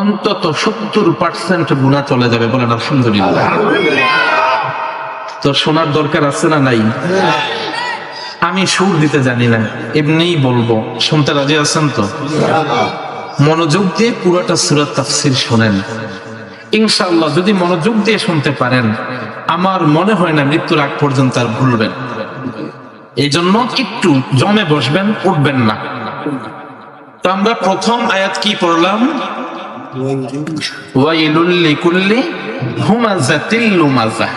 অন্তত সত্তর পার্সেন্ট গুণা চলে যাবে বলেন আলহামদুলিল্লাহ। তো শোনার দরকার আছে না নাই? আমি সুর দিতে জানি না, এমনিই বলব। শুনতে রাজি আছেন তো? মনোযোগ দিয়ে পুরোটা সুরাত তাফসির শোনেন। ইনশাআল্লাহ যদি মনোযোগ দিয়ে শুনতে পারেন, আমার মনে হয় না মৃত্যুর আগ পর্যন্ত আর ভুলবেন। এই জন্য একটু জমে বসবেন, উঠবেন না। তো আমরা প্রথম আয়াত কি পড়লাম? ওয়াইলুল লিকুল্লি হুমাযাতিল লুমাযা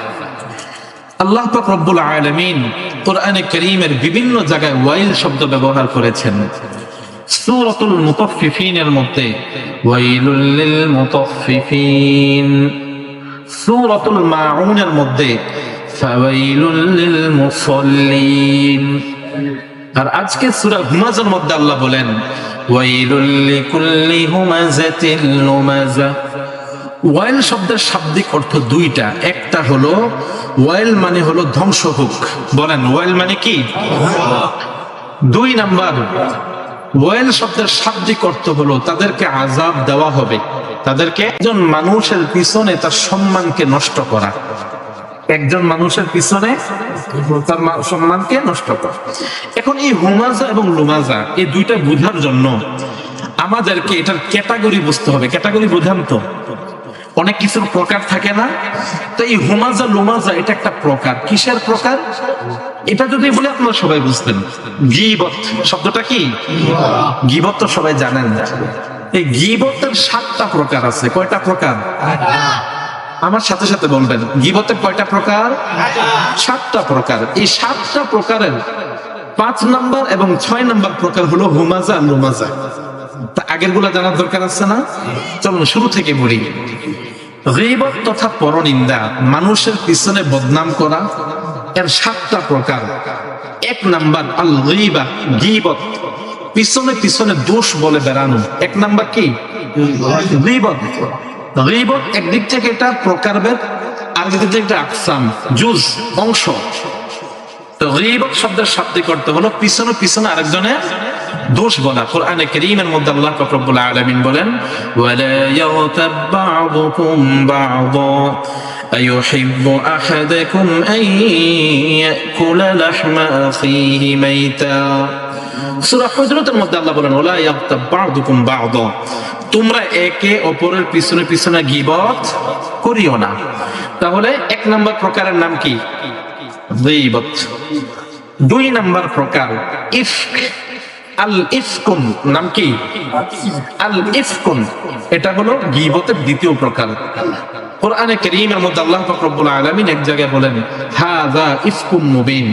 আল্লাহ পাক রব্বুল আলামিন কোরআনে কারীমের বিভিন্ন জায়গায় ওয়াইল শব্দ ব্যবহার করেছেন। সূরাতুল মুতাফফিফিনের মধ্যে ওয়াইলুল লিল মুতাফফিফিন। সূরাতুল মাউনের মধ্যে ফাওয়াইলুল লিল মুসাল্লিন। আর আজকে সূরা হুমাজার মধ্যে আল্লাহ বলেন ওয়াইল শব্দের শাব্দিক অর্থ দুইটা। একটা হলো ওয়াইল মানে হলো ধ্বংস হোক। বলেন, ওয়াইল মানে কি? দুই নাম্বার। ওয়াইল শব্দের শাব্দিক অর্থ হলো তাদেরকে আজাব দেওয়া হবে। তাদেরকে একজন মানুষের পিছনে তার সম্মানকে নষ্ট করা। একজন মানুষের পিছনে তার সম্মানকে নষ্ট করা। এখন এই হুমাজা এবং লুমাজা এই দুইটা বোঝার জন্য আমাদেরকে এটার ক্যাটাগরি বুঝতে হবে। ক্যাটাগরি বোঝান তো। অনেক কিছুর প্রকার থাকে না। তো এই হুমাজা লুমাজা এটা একটা প্রকার। কিসের প্রকার? এটা যদি বলে, আপনারা সবাই বুঝতেন। গিবত। শব্দটা কি? গিবত তো সবাই জানেন। এই গিবতের সাতটা প্রকার আছে। কয়টা প্রকার? আমার সাথে সাথে বলবেন গিবতের কয়টা প্রকার? সাতটা প্রকার। এই সাতটা প্রকারের পাঁচ নাম্বার এবং ছয় নাম্বার প্রকার হলো হুমাজা লুমাজা আগেরগুলা জানার দরকার আছে না? চলুন, শুরু থেকে বলি গিবত তথা পরনিন্দা, মানুষের পিছনে বদনাম করা, এর সাতটা প্রকার। এক নাম্বার, আল গিবা, গিবত। পিছনে পিছনে দোষ বলে বেড়ানো। এক নাম্বার কি? গিবত। গিবত একদিক থেকে এটা প্রকারভেদ আর দিক থেকে এটা আকসাম জুজ অংশ তো গীবত শব্দের শাব্দিক অর্থ হলো পিছনে পিছনে আরেকজনের দোষ বলা কোরআনে কারীমের মধ্যে আল্লাহ পাক রব্বুল আলামিন বলেন ওয়ালা ইয়াগতাব বা'দুকুম বা'দা أيحب أحدكم أن يأكل لحم أخيه ميتا সূরা হুজরাতের মধ্যে আল্লাহ বলেন ওলা ইয়াগতাব বা'দুকুম বা'দা তোমরা একে অপরের পিছনে পিছনে গীবত করিও না। তাহলে এক নম্বর প্রকারের নাম কি? দুই নাম্বার প্রকার, ইফক। আল ইফকুন নাম কি? আল ইফকুন এটা হলো গিবতের দ্বিতীয় প্রকার। কোরআনে কারীমের মধ্যে আল্লাহ পাক রব্বুল আলামিন এক জায়গায় বলেন, হাযা ইফকুম মুবিন।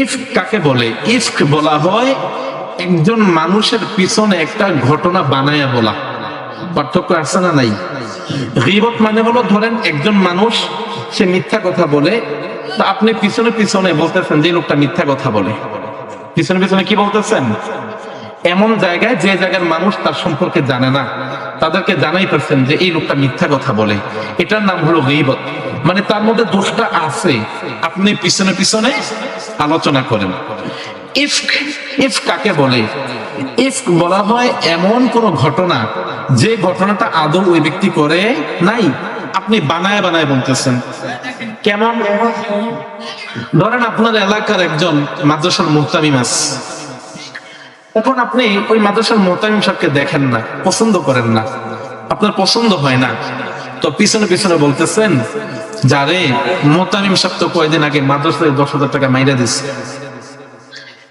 ইফক কাকে বলে? ইফক বলা হয় একজন মানুষের পিছনে একটা ঘটনা বানায়া বলা। পার্থক্য আছে না নাই? গীবত মানে হলো ধরেন একজন মানুষ, সে মিথ্যা কথা বলে, তা আপনি পিছনে পিছনে বলতেছেন যে লোকটা মিথ্যা কথা বলে। পিছনে পিছনে কি বলতেছেন? এমন জায়গায় যে জায়গার মানুষ তার সম্পর্কে জানে না, তাদেরকে জানাইতেছেন যে এই লোকটা মিথ্যা কথা বলে। এটার নাম হলো গীবত। মানে তার মধ্যে দোষটা আছে। আপনি পিছনে পিছনে আলোচনা করেন। ইফক ইফ কাকে বলে? ইফক বলা হয় এমন কোন ঘটনা যে ঘটনাটা আদৌ ওই ব্যক্তি করে নাই। আপনি বানায় বানায় বলতেছেন। কেমন? ধরেন আপনার এলাকার একজন মাদ্রাসার মুহতামিম আছে। এখন আপনি ওই মাদ্রাসার মোতামিম সাহেবকে দেখেন না, পছন্দ করেন না। আপনার পছন্দ হয় না। তো পিছনে পিছনে বলতেছেন, যারে মোতামিম সাহেব তো কয়দিন আগে মাদ্রাসায় দশ হাজার টাকা মাইরা দিচ্ছে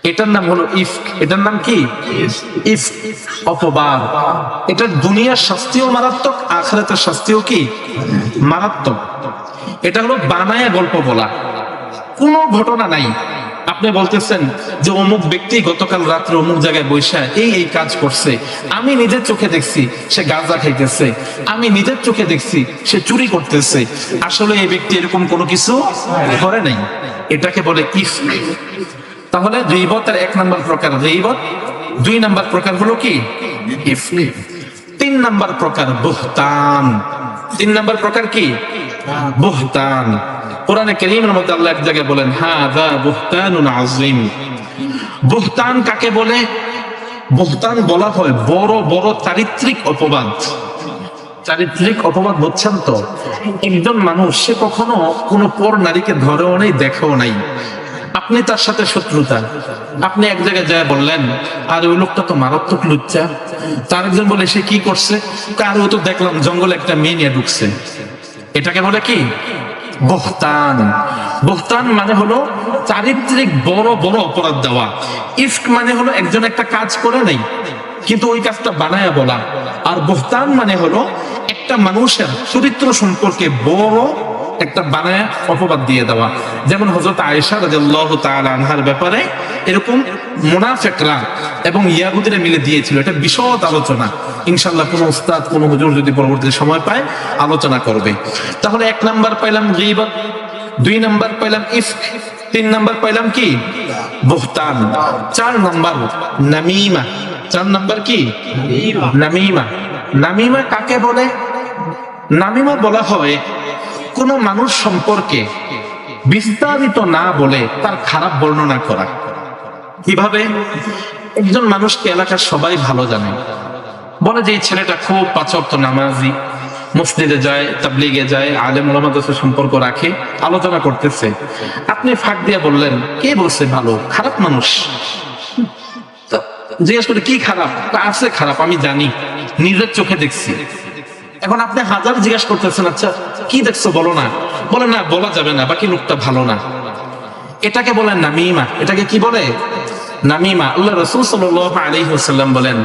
এটার নাম হলো ইফ এটার নাম কি? ইফ অপবাদ। এটার দুনিয়ার শাস্তিও মারাত্মক, আখরাতের শাস্তিও কি? মারাত্মক। এটা হলো বানায় গল্প বলা। কোনো ঘটনা নাই। আপনি বলতেছেন যে অমুক ব্যক্তি গতকাল রাত্রে অমুক জায়গায় বৈশা এই এই কাজ করছে। আমি নিজের চোখে দেখছি সে গাঁজা খাইতেছে। আমি নিজের চোখে দেখছি সে চুরি করতেছে। আসলে এই ব্যক্তি এরকম কোনো কিছু করে নাই। এটাকে বলে ইফ তাহলে গীবতের এক নম্বর প্রকার গীবত, দুই নম্বর প্রকার হলো কি? তিন নম্বর প্রকার বুহতান। তিন নম্বর প্রকার কি? বুহতান। কোরআনে কারীমের মধ্যে আল্লাহ এক জায়গায় বলেন, হাযা বুহতানুন আযীম। বুহতান কাকে বলে? বুহতান বলা হয় বড় বড় চারিত্রিক অপবাদ। চারিত্রিক অপবাদ হচ্ছেন তো? একজন মানুষ, সে কখনো কোনো পর নারীকে ধরেও নেই, দেখেও নাই। আপনি তার সাথে শত্রুতা। আপনি এক জায়গায় যায় বললেন, আর, ওই লোকটা তো মারাত্মক লুচ্চা। তার একজন বলে, সে কি করছে? কার ও তো দেখলাম জঙ্গলে একটা মেয়ে নিয়ে ঢুকছে। এটাকে বলে কি? বহতান। বহতান মানে হলো চারিত্রিক বড় বড় অপরাধ দেওয়া। ইফক মানে হলো একজন একটা কাজ করে নাই, কিন্তু ওই কাজটা বানায়া বলা। আর বহতান মানে হলো একটা মানুষের চরিত্র সম্পর্কে বড় একটা বানায় অপবাদ দিয়ে দেওয়া। যেমন হজরত আয়েশা রাদিয়াল্লাহু তাআলা আনহার ব্যাপারে এরকম মুনাফিকরা এবং ইয়াহুদিরা মিলে দিয়েছিল। এটা বিশদ আলোচনা। ইনশাআল্লাহ কোন উস্তাদ, কোন হুজুর যদি পরবর্তীতে সময় পায়, আলোচনা করবে। তাহলে এক নাম্বার পাইলাম গীবত দুই নাম্বার পাইলাম ইফক, তিন নাম্বার পাইলাম কি? বুহতান। চার নাম্বার নামিমা। চার নাম্বার কি? নামিমা। নামিমা কাকে বলে? নামিমা বলা হয় কোন মানুষ সম্পর্কে বিস্তারিত না বলে তার খারাপ বর্ণনা করা। কীভাবে? একজন মানুষকে এলাকার সবাই ভালো জানে। বলে যে এই ছেলেটা খুব পাচক নামাজি, মসজিদে যায়, তাবলিগে যায়, আলেম ওলামাদের সম্পর্ক রাখে, আলোচনা করতেছে। আপনি ফাঁক দিয়ে বললেন, কে বলছে ভালো? খারাপ মানুষ? জিজ্ঞেস করে, কি খারাপ? আছে খারাপ, আমি জানি। নিজের চোখে দেখছি। এখন আপনি হাজার জিজ্ঞাসা করতেছেন আচ্ছা কি দেখছ বলো না? বলে না, বলা যাবে না, বাকি লোকটা ভালো না। এটাকে বলেন নামিমা। এটাকে কি বলে? নামিমা। আল্লাহ রাসূল সাল্লাল্লাহু আলাইহি বলেন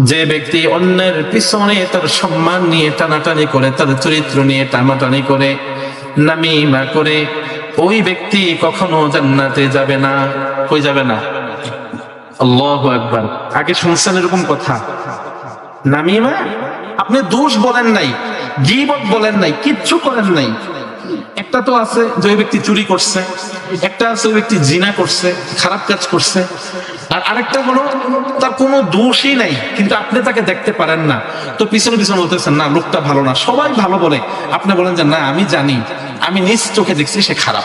যে ব্যক্তি অন্যের পিছনে তার সম্মান নিয়ে টানাটানি করে, তার চরিত্র নিয়ে টানাটানি করে, নামিমা করে, ওই ব্যক্তি কখনো জান্নাতে যাবে না কই যাবে না। আগে শুনছেন এরকম কথা? নামিমা আপনি দোষ বলেন নাই, গিবত বলেন নাই, কিচ্ছু করেন নাই। একটা তো আছে যে ওই ব্যক্তি চুরি করছে, একটা আছে ওই ব্যক্তি জিনা করছে, খারাপ কাজ করছে। আর আরেকটা হলো, তার কোনো দোষই নাই, কিন্তু আপনি তাকে দেখতে পারেন না। তো পিছনে পিছনে বলতেছেন, না, লোকটা ভালো না। সবাই ভালো বলে। আপনি বলেন যে, না, আমি জানি, আমি নিজ চোখে দেখছি সে খারাপ।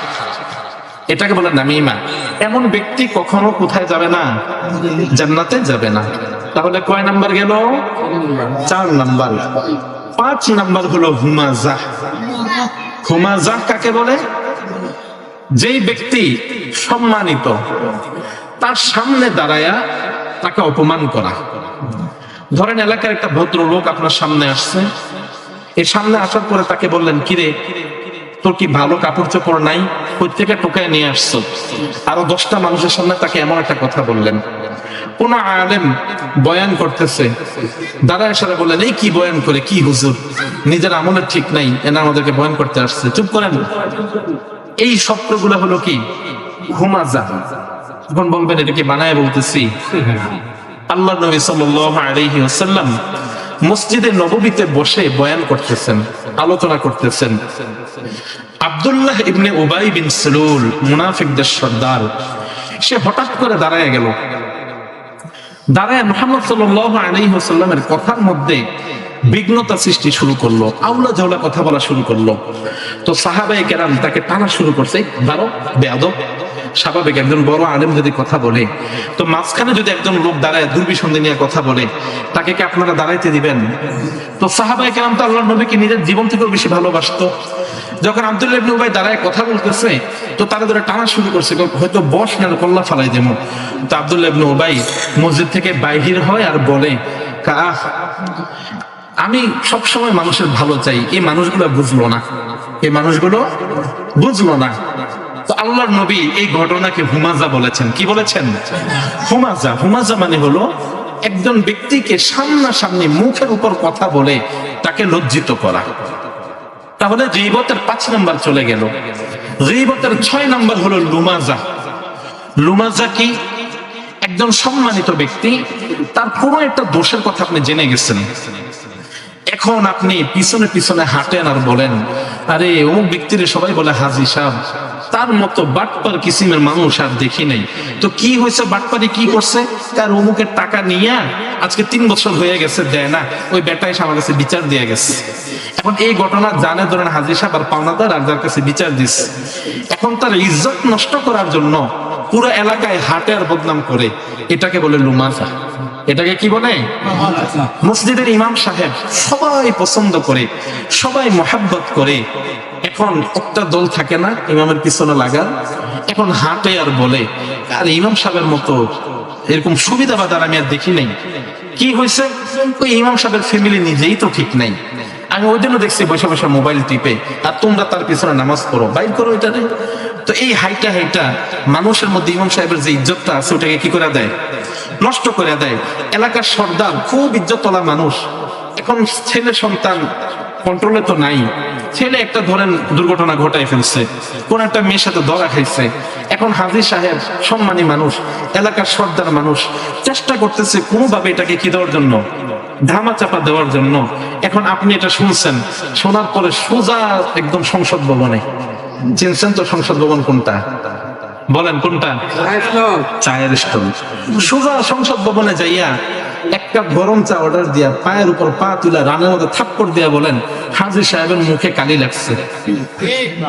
এটাকে বলে নামিমা। এমন ব্যক্তি কখনো কোথায় যাবে না? জান্নাতে যাবে না। তাহলে কয় নাম্বার গেল? চার নাম্বার। পাঁচ নাম্বার হলো হুমাজা হুমাজা কাকে বলে? যেই ব্যক্তি সম্মানিত, তার সামনে দাঁড়ায়া তাকে অপমান করা। ধরেন এলাকার একটা ভদ্রলোক আপনার সামনে আসছে। এই সামনে আসার পরে তাকে বললেন, কিরে তোর কি ভালো কাপড় চোপড় নাই? থেকে টোকায় নিয়ে আসছো। আরও দশটা মানুষের সামনে তাকে এমন একটা কথা বললেন। কোন আলেম বয়ান করতেছে। দাদা এসারা বললেন, এই কি বয়ান করে? কি হুজুর? নিজের আমলের ঠিক নাই। এনা আমাদেরকে বয়ান করতে আসছে। চুপ করেন। এই শব্দগুলো হলো কি? হুমাজা এখন বলবেন, এটা কি বানায় বলতেছি? আল্লাহ নবী ওয়াসাল্লাম মসজিদে নববীতে বসে বয়ান করতেছেন, আলোচনা করতেছেন। আব্দুল্লাহ ইবনে উবাই বিন সালুল, মুনাফিকদের সর্দার। সে হঠাৎ করে দাঁড়ায় গেল। দাঁড়ায় মোহাম্মদ সাল্লাল্লাহু আলাইহি ওয়াসাল্লামের কথার মধ্যে বিঘ্নতা সৃষ্টি শুরু করল আউলা জাউলা কথা বলা শুরু করল। তো সাহাবাই কেরাম তাকে টানা শুরু করছে দাঁড়ো বেয়াদব, স্বাভাবিক একজন বড় আলেম যদি কথা বলে, তো মাঝখানে যদি একজন লোক দাঁড়ায় দুর্বিসন্ধি নিয়ে কথা বলে, তাকে কি আপনারা দাঁড়াইতে দিবেন? তো সাহাবাই কেরাম তো আল্লাহ নবীকে নিজের জীবন থেকেও বেশি ভালোবাসতো। যখন আব্দুল্লাহ ইবনে উবাই দাঁড়ায় কথা বলতেছে, তো তারা ধরে টানা শুরু করছে হয়তো বস না, কল্লা ফালাই দেব। তো আব্দুল্লাহ ইবনে উবাই মসজিদ থেকে বাহির হয় আর বলে কাহ আমি সব সময় মানুষের ভালো চাই, এই মানুষগুলো বুঝলো না। এই মানুষগুলো বুঝলো না। তো আল্লাহর নবী এই ঘটনাকে হুমাজা বলেছেন। কি বলেছেন? হুমাজা। হুমাজা মানে হলো একজন ব্যক্তিকে সামনাসামনি মুখের উপর কথা বলে তাকে লজ্জিত করা। তাহলে গিবতের পাঁচ নাম্বার চলে গেল। গিবতের ছয় নাম্বার হলো লুমাজা। লুমাজা কি? একজন সম্মানিত ব্যক্তি, তার কোনো একটা দোষের কথা আপনি জেনে গেছেন। এখন আপনি পিছনে পিছনে হাঁটেন আর বলেন, আরে, অমুক ব্যক্তির সবাই বলে হাজি সাহ তার মতো বাটপার কিসিমের মানুষ আর দেখি নাই। তো কি হয়েছে? বাটপারি কি করছে? তার অমুকের টাকা নিয়ে আজকে তিন বছর হয়ে গেছে, দেয় না। ওই বেটা এসে আমার কাছে বিচার দিয়ে গেছে। এখন এই ঘটনা জানে ধরেন হাজির সাহেব আর পাওনাদার আর যার কাছে বিচার দিস এখন তার ইজ্জত নষ্ট করার জন্য পুরো এলাকায় হাটে আর বদনাম করে। এটাকে বলে লুমাজা। এটাকে কি বলে? মসজিদের ইমাম সাহেব সবাই পছন্দ করে, সবাই মহাব্বত করে। এখন একটা দল থাকে না, ইমামের পিছনে লাগার এখন হাটে আর বলে, আর ইমাম সাহেবের মতো এরকম সুবিধাবাদার আমি আর দেখি নাই। কি হয়েছে? ওই ইমাম সাহেবের ফ্যামিলি নিজেই তো ঠিক নাই। আমি ওই জন্য দেখছি বসে বসে মোবাইল টিপে, আর তোমরা তার পিছনে নামাজ পড়ো। বাইর করো এটা নেই তো এই হাইটা হাইটা মানুষের মধ্যে ইমাম সাহেবের যে ইজ্জতটা আছে, ওটাকে কি করে দেয়? নষ্ট করে দেয়। এলাকার সর্দার খুব ইজ্জতলা মানুষ। এখন ছেলে সন্তান কন্ট্রোলে তো নাই। ছেলে একটা ধরেন দুর্ঘটনা ঘটাই ফেলছে কোন একটা মেয়ের সাথে ধরা খাইছে। এখন হাজির সাহেব সম্মানী মানুষ এলাকার সর্দার মানুষ চেষ্টা করতেছে কোনোভাবে এটাকে কি দেওয়ার জন্য? ধামা চাপা দেওয়ার জন্য। এখন আপনি এটা শুনছেন শোনার পরে সোজা একদম সংসদ ভবনে। চিনছেন তো সংসদ ভবন কোনটা? বলেন কোনটা? চায়ের স্টল। সোজা সংসদ ভবনে যাইয়া এক কাপ গরম চা অর্ডার দিয়া পায়ের উপর পা তুলা রানের মধ্যে থাপ্পড় দিয়া বলেন হাজির সাহেবের মুখে কালি লাগছে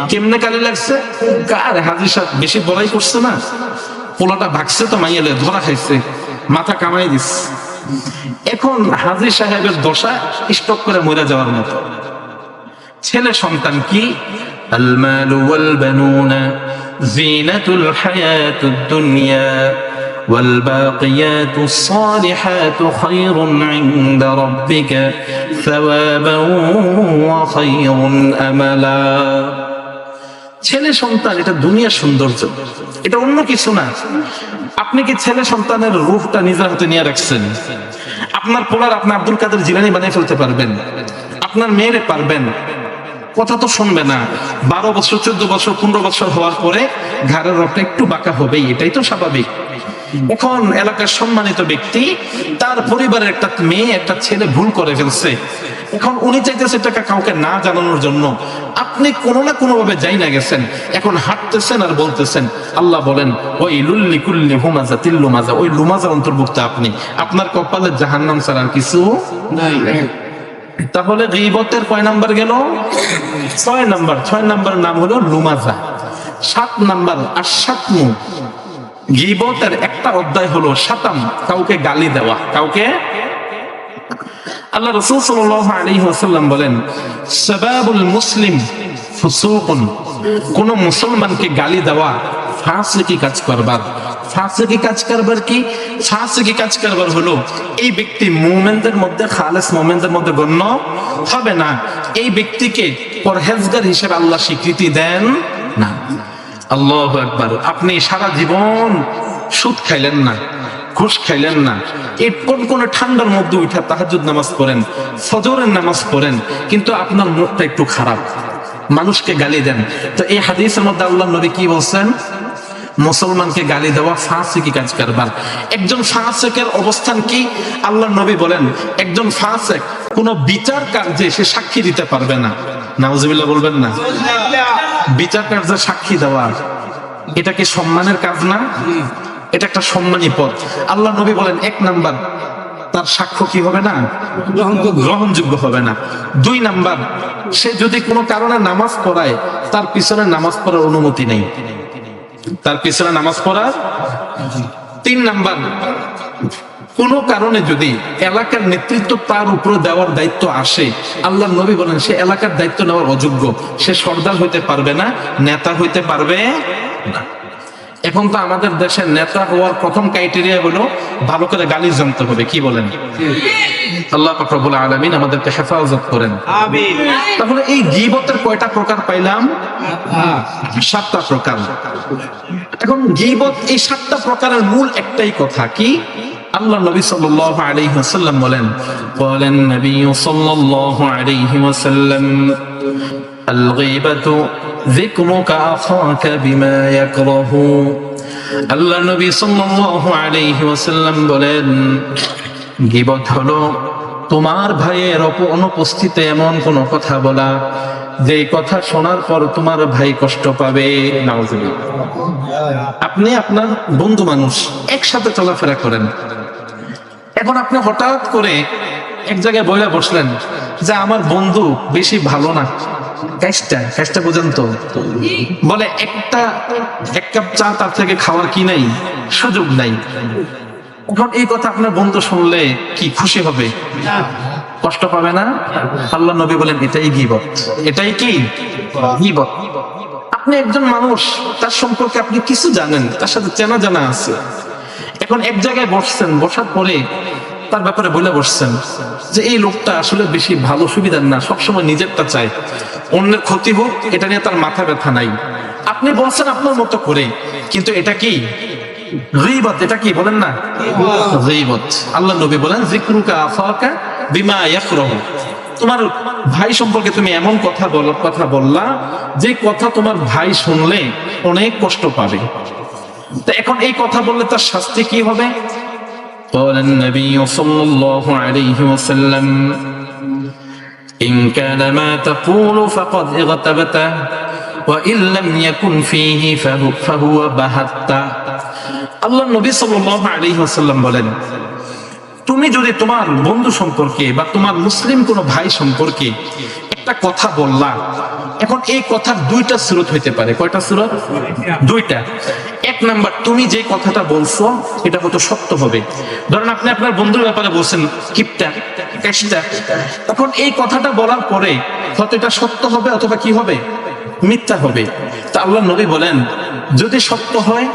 কেমনে কালি লাগছে কার হাজির সাহেব বেশি বড়াই করছে না পোলাটা ভাগছে তো মাইয়ালে ধরা খাইছে মাথা কামাই দিস এখন হাজির সাহেবের দশা স্টক করে মরে যাওয়ার মতো ছেলে সন্তান কি المال والبنون زينة الحياة الدنيا والباقيات الصالحات خير عند ربك ثوابا وخير أملا ছেলে সন্তান এটা দুনিয়ার সৌন্দর্য এটা অন্য কিছু না আপনি কি ছেলে সন্তানের রূপটা নিজের হাতে নিয়ে রাখছেন আপনার পোলার আপনি আব্দুল কাদের জিলানি বানিয়ে ফেলতে পারবেন আপনার মেয়েরে পারবেন কথা তো শুনবে না বারো বছর চোদ্দ বছর পনেরো বছর হওয়ার পরে ঘাড়ের রক্তটা একটু বাঁকা হবেই এটাই তো স্বাভাবিক এখন এলাকার সম্মানিত ব্যক্তি, তার পরিবারের একটা মেয়ে, একটা ছেলে ভুল করে ফেলছে। এখন উনি চাইতেছে টাকা কাউকে না জানানোর জন্য। আপনি কোনো না কোনো ভাবে যাই না গেছেন, এখন হাঁটতেছেন আর বলতেছেন, আল্লাহ বলেন, ওই লুল্লি কুল্লি হুমাজা, তিল্লু মাজা, ওই লুমাজা অন্তর্ভুক্ত আপনি। আপনার কপালে জাহান্নাম ছাড়া আর কিছু তাহলে গিবতের কয় নাম্বার গেল? ছয় নাম্বার। ছয় নাম্বার নাম হলো লুমাজা। সাত নাম্বার আর সাতমু গিবতের একটা অধ্যায় হলো সাতাম, কাউকে গালি দেওয়া। কাউকে? আল্লাহ রসুল ওয়াসাল্লাম বলেন, সাবাবুল মুসলিম ফুসুকুন। কোন মুসলমানকে গালি দেওয়া ফাসিকি কাজ করবার। ফাসিকি কাজ করবার কি? ফাসিকি কাজ করবার হলো, এই ব্যক্তি মুমিনদের মধ্যে, খালেস মুমিনদের মধ্যে গণ্য হবে না। এই ব্যক্তিকে পরহেজগার হিসেবে আল্লাহ স্বীকৃতি দেন না। আল্লাহ একবার আপনি সারা জীবন সুদ খাইলেন না, ঘুষ খাইলেন না, এই কোন কোন ঠান্ডার মধ্যে উঠে তাহাজুদ নামাজ পড়েন, ফজরের নামাজ পড়েন, কিন্তু আপনার মুখটা একটু খারাপ, মানুষকে গালি দেন। তো এই হাদিসের মধ্যে আল্লাহ নবী কি বলছেন? মুসলমানকে গালি দেওয়া ফাঁসিকি কাজ কারবার। একজন ফাঁসেকের অবস্থান কি? আল্লাহ নবী বলেন, একজন ফাঁসেক কোন বিচার কার্যে সে সাক্ষী দিতে পারবে না। নাউজুবিল্লাহ বলবেন না? বিচার কার্যে সাক্ষী দেওয়া। এটা কি সম্মানের কাজ না? এটা একটা সম্মানী পদ আল্লাহ নবী বলেন এক নাম্বার তার সাক্ষ্য কি হবে না? গ্রহণযোগ্য হবে না। দুই নাম্বার সে যদি কোনো কারণে নামাজ পড়ায় তার পিছনে নামাজ পড়ার অনুমতি নেই। তার পিছনে নামাজ পড়ার? তিন নাম্বার কোন কারণে যদি এলাকার নেতৃত্ব তার উপরে দেওয়ার দায়িত্ব আসে আল্লাহ নবী বলেন সে এলাকার দায়িত্ব নেওয়ার অযোগ্য। সে সর্দার হইতে পারবে না নেতা হইতে পারবে না। এখন তো আমাদের দেশের নেতা হওয়ার প্রথম ক্রাইটেরিয়া হলো ভালো করে গালি জানতে হবে কি বলেন? আল্লাহ রব্বুল আলামিন আমাদেরকে হেফাজত করেন। তাহলে এই গীবতের কয়টা প্রকার পাইলাম? সাতটা প্রকার। এখন গীবত এই সাতটা প্রকারের মূল একটাই কথা কি? আল্লাহ নবী সাল্লাল্লাহু আলাইহি ওয়াসাল্লাম বলেন বলেন নবী সাল্লাল্লাহু আলাইহি ওয়াসাল্লাম আল গীবাতু যিকরুকা আখাকা বিমা ইয়াকরাহু। আল্লাহ নবী সাল্লাল্লাহু আলাইহি ওয়াসাল্লাম বলেন, গীবত হলো তোমার ভাইয়ের অনুপস্থিতিতে এমন কোন কথা বলা যে কথা শোনার পর তোমার ভাই কষ্ট পাবে। আপনি আপনার বন্ধু মানুষ, একসাথে চলাফেরা করেন। এখন আপনি হঠাৎ করে এক জায়গায় বইলে বসলেন যে আমার বন্ধু বেশি ভালো না। ক্যাশটা ক্যাশটা বোঝেন তো। বলে, একটা, এক কাপ চা তার থেকে খাওয়ার কি নাই? সুযোগ নাই। এখন এই কথা আপনার বন্ধু শুনলে কি খুশি হবে? কষ্ট পাবে না? আল্লাহ নবী বলেন, এটাই গিবত। এটাই কি? গিবত। আপনি একজন মানুষ, তার সম্পর্কে আপনি কিছু জানেন, তার সাথে চেনা জানা আছে। এখন এক জায়গায় বসছেন, বসার পরে তার ব্যাপারে বলে বসছেন যে, এই লোকটা আসলে বেশি ভালো সুবিধার না, সবসময় নিজেরটা চায়। অন্যের ক্ষতি হোক, এটা নিয়ে তার মাথা ব্যথা নাই। আপনি বলছেন আপনার মতো করে, কিন্তু এটা কি? গীবত এটা কি বলেন না গীবত আল্লাহ নবী বলেন জিকরুকা আফাকা বিমা ইয়াকরাহু তোমার ভাই সম্পর্কে তুমি এমন কথা বল কথা বললা যে কথা তোমার ভাই শুনলে অনেক কষ্ট পাবে তো এখন এই কথা বললে তার শাস্তি কি হবে قال النبي صلى الله عليه وسلم إن كان ما تقول فقد اغتبته وإن لم يكن فيه فهو, فهو بهت আল্লাহ নবী সাল্লাল্লাহু আলাইহি ওয়াসাল্লাম বলেন, তুমি যদি তোমার বন্ধু সম্পর্কে বা তোমার মুসলিম কোনো ভাই সম্পর্কে একটা কথা বললা, এখন এই কথার দুইটা স্রোত হইতে পারে। কয়টা স্রোত? দুইটা। এক নাম্বার, তুমি যে কথাটা বলছো, এটা হয়তো সত্য হবে। ধরেন আপনি আপনার বন্ধুর ব্যাপারে বলছেন, কিপটা, ক্যাশটা। তখন এই কথাটা বলার পরে হয়তো এটা সত্য হবে অথবা কি হবে? মিথ্যা হবে। তা আল্লাহ নবী বলেন, যদি সত্য হয়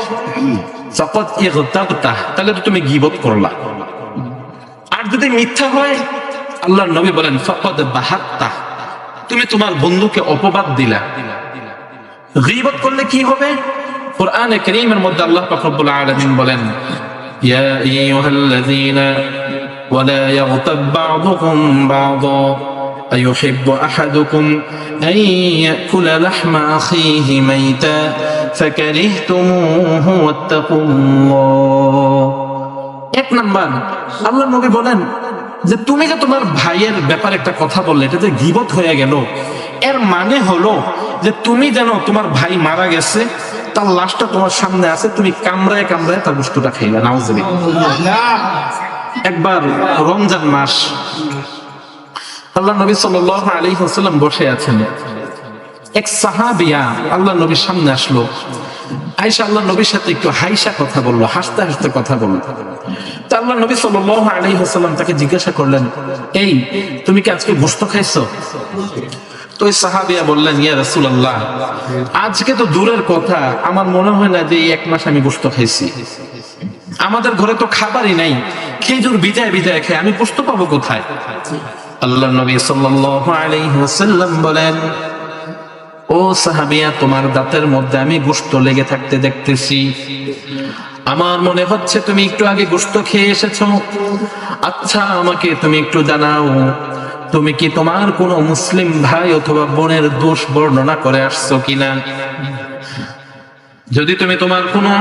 তাহলে তো তুমি গিবত করলা। আর যদি মিথ্যা হয় আল্লাহ নবী বলেন, ফাকাদ বাহাত্তা তুমি তোমার বন্ধুকে অপবাদ দিলা। গিবত করলে কি হবে? কোরআনে কারীমের মধ্যে আল্লাহ পাক রব্বুল আলামিন বলেন, ইয়া আইয়ুহাল্লাযীনা ওয়ালা ইয়াগতাব বা'দুকুম বা'দা أيحب أحدكم أن يأكل لحم أخيه ميتا فكرهتموه واتقوا الله এক নাম্বার আল্লাহ নবী বলেন যে তুমি যে তোমার ভাইয়ের ব্যাপারে একটা কথা বললে এটা যে গিবত হয়ে গেল এর মানে হলো যে তুমি যেন তোমার ভাই মারা গেছে তার লাশটা তোমার সামনে আছে তুমি কামড়ায় কামড়ায় তার বস্তুটা খাইবে নাউজবি একবার রমজান মাস আল্লাহ নবী সাল্লাল্লাহু আলাইহি ওয়াসাল্লাম বসে আছেন। এক সাহাবিয়া আল্লাহ নবীর সামনে আসলো। আয়সা আল্লাহ নবীর সাথে একটু হাইসা কথা বলল, হাসতে হাসতে কথা বলল। তা আল্লাহ নবী আলাইহি ওয়াসাল্লাম তাকে জিজ্ঞাসা করলেন, এই, তুমি কি আজকে গোশত খাইছো? তো সাহাবিয়া বললেন, ইয়া রাসূলুল্লাহ, আজকে তো দূরের কথা, আমার মনে হয় না যে এক মাস আমি গোশত খাইছি। আমাদের ঘরে তো খাবারই নাই, খেজুর বিদায় বিদায় খাই আমি গোশত পাবো কোথায়? আল্লাহ নবী ওয়াসাল্লাম বলেন, ও সাহাবিয়া, তোমার দাঁতের মধ্যে আমি গোশত লেগে থাকতে দেখতেছি। আমার মনে হচ্ছে তুমি একটু আগে গোশত খেয়ে এসেছ। আচ্ছা আমাকে তুমি একটু জানাও, তুমি কি তোমার কোনো মুসলিম ভাই অথবা বোনের দোষ বর্ণনা করে আসছো কিনা? যদি তুমি তোমার কোনো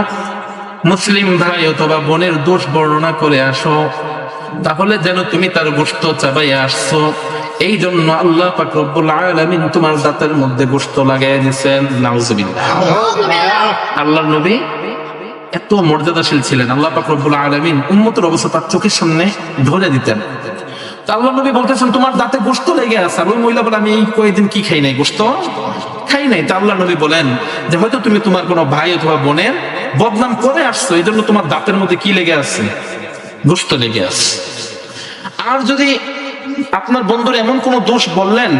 মুসলিম ভাই অথবা বোনের দোষ বর্ণনা করে আসো তাহলে যেন তুমি তার গোস্ত চাবাই আসছো। এই জন্য আল্লাহ পাক রব্বুল আলামিন তোমার দাঁতের মধ্যে গোস্ত লাগাই দিয়েছেন। আল্লাহর নবী এত মর্যাদাশীল ছিলেন। আল্লাহ পাক রব্বুল আলামিন অবস্থা তার চোখের সামনে ধরে দিতেন। আল্লাহ তোমার দাঁতে গোস্ত লেগে আছে। আর ওই মহিলা বলে, আমি এই কয়েকদিন কি খাই নাই গোস্ত খাই নাই। তা আল্লাহ নবী বলেন যে, হয়তো তুমি তোমার কোনো ভাই অথবা বোনের বদনাম করে আসছো। এই জন্য তোমার দাঁতের মধ্যে কি লেগে আছে? গোস্ত লেগে আছে। আর যদি আপনার বন্ধুর এমন কোন দোষ বললেন,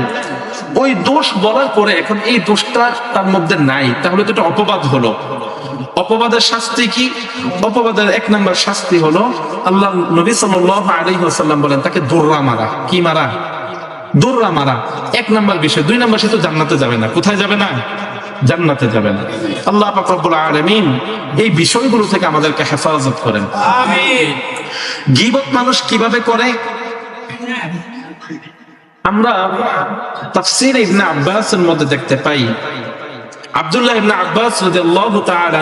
ওই দোষ বলার পরে এখন এই দোষটা তার মধ্যে নাই, তাহলে তো এটা অপবাদ হলো। অপবাদের শাস্তি কি? অপবাদের এক নম্বর শাস্তি হলো, আল্লাহ নবী ওয়াসাল্লাম বলেন, তাকে দোররা মারা। কি মারা? দোররা মারা। এক নম্বর বিষয়। দুই নম্বর, সে তো জান্নাতে যাবে না। কোথায় যাবে না? জান্নাতে যাবে না। আল্লাহ পাক রব্বুল আলামিন এই বিষয়গুলো থেকে আমাদেরকে হেফাজত করেন। আমিন। গীবত মানুষ কীভাবে করে? আমরা তাফসীর ইবনে আব্বাসের মধ্যে দেখতে পাই। আব্দুল্লাহ ইবনে আব্বাস রাদিয়াল্লাহু তাআলা